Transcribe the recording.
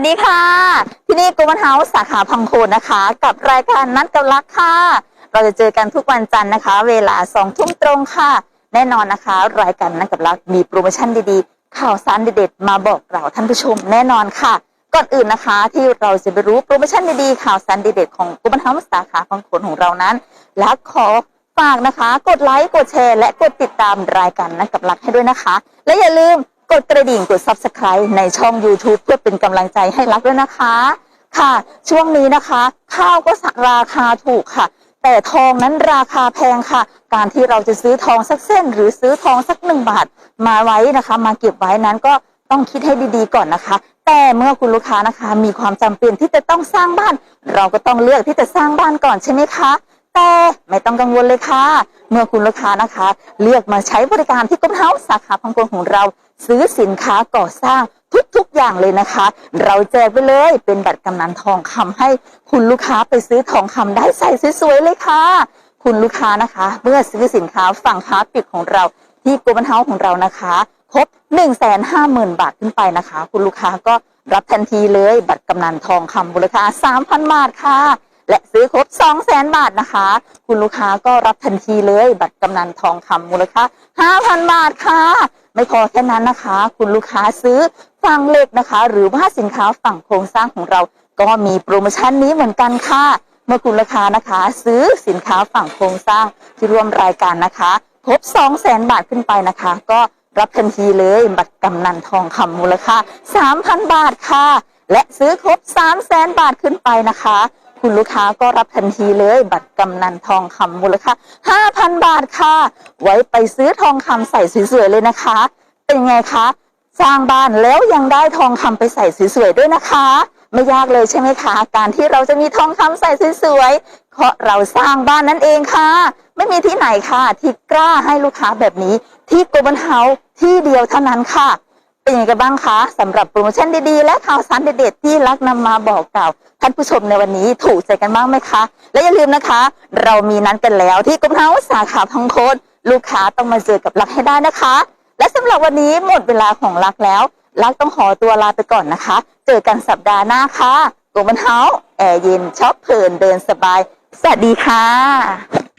วัสดีค่ะ ที่นี่กูมันเฮาส์สาขาพังโคนนะคะ กับรายการนัดกับรักค่ะ เราจะเจอกันทุกวันจันทร์นะคะ เวลาสองทุ่มตรงค่ะ แน่นอนนะคะ รายการนัดกับรักมีโปรโมชั่นดีๆ ข่าวสารเด็ดๆมาบอกเราท่านผู้ชมแน่นอนค่ะ ก่อนอื่นนะคะ ที่เราจะไปรู้โปรโมชั่นดีๆข่าวสารเด็ดๆของกูมันเฮาส์สาขาพังโคนของเรานั้น และขอฝากนะคะ กดไลค์กดแชร์และกดติดตามรายการนัดกับรักให้ด้วยนะคะ และอย่าลืม กดกระดิ่งกด subscribe ในช่อง YouTube เพื่อเป็นกำลังใจให้รักด้วยนะคะ ค่ะ ช่วงนี้นะคะ ข้าวก็ราคาถูกค่ะ แต่ทองนั้นราคาแพงค่ะ การที่เราจะซื้อทองสักเส้น หรือซื้อทองสักหนึ่งบาท มาไว้นะคะ มาเก็บไว้นั้นก็ต้องคิดให้ดีๆก่อนนะคะ แต่เมื่อคุณลูกค้านะคะ มีความจำเป็นที่จะต้องสร้างบ้าน เราก็ต้องเลือกที่จะสร้างบ้านก่อนใช่ไหมคะ แต่ไม่ต้องกังวลเลยค่ะ เมื่อคุณลูกค้านะคะ เลือกมาใช้บริการที่กุ้มเฮาส์สาขาพังกนของเรา ซื้อสินค้าก่อสร้างทุกๆอย่างเลยนะคะ เราแจกไปเลยเป็นบัตรกำนันทองคำให้คุณลูกค้าไปซื้อทองคำได้ใส่สวยๆเลยค่ะ คุณลูกค้านะคะ เมื่อซื้อสินค้าฝั่งค้าปลีกของเราที่กูบันเฮาของเรานะคะครบ1 5 0 0 0 0 บาทขึ้นไปนะคะ คุณลูกค้าก็รับทันทีเลยบัตรกำนันทองคำมูลค่า3,000 บาทค่ะ และซื้อครบ 200,000 บาทนะคะ คุณลูกค้าก็รับทันทีเลย บัตรกำนันทองคำมูลค่า 5,000 บาทค่ะ ไม่พอแค่นั้นนะคะ คุณลูกค้าซื้อฝั่งเหล็กนะคะ หรือว่าสินค้าฝั่งโครงสร้างของเรา ก็มีโปรโมชั่นนี้เหมือนกันค่ะ เมื่อคุณลูกค้านะคะ ซื้อสินค้าฝั่งโครงสร้างที่ร่วมรายการนะคะครบ 200,000 บาทขึ้นไปนะคะ ก็รับทันทีเลยบัตรกำนันทองคำมูลค่า 3,000 บาทค่ะ และซื้อครบ 300,000 บาทขึ้นไปนะคะ คุณลูกค้าก็รับทันทีเลย บัตรกำนันทองคำมูลค่า 5,000 บาทค่ะ ไว้ไปซื้อทองคำใส่สวยๆเลยนะคะ เป็นไงคะ สร้างบ้านแล้วยังได้ทองคำไปใส่สวยๆด้วยนะคะ ไม่ยากเลยใช่ไหมคะ การที่เราจะมีทองคำใส่สวยๆเพราะเราสร้างบ้านนั่นเองค่ะ ไม่มีที่ไหนค่ะ ที่กล้าให้ลูกค้าแบบนี้ ที่โกลบอลเฮาที่เดียวเท่านั้นค่ะ เป็นยังไงกันบ้างคะสำหรับโปรโมชั่นดีๆ และข่าวสารเด็ดๆที่รักนำมาบอกกล่าวท่านผู้ชมในวันนี้ถูกใจกันบ้างไหมคะ และอย่าลืมนะคะ เรามีนัดกันแล้วที่กรมเฮาส์สาขาพังโคนลูกค้าต้องมาเจอกับรักให้ได้นะคะ และสำหรับวันนี้หมดเวลาของรักแล้วรักต้องขอตัวลาไปก่อนนะคะ เจอกันสัปดาห์หน้าค่ะกรมเฮาแอร์เย็นช็อปเพลินเดินสบายสวัสดีค่ะ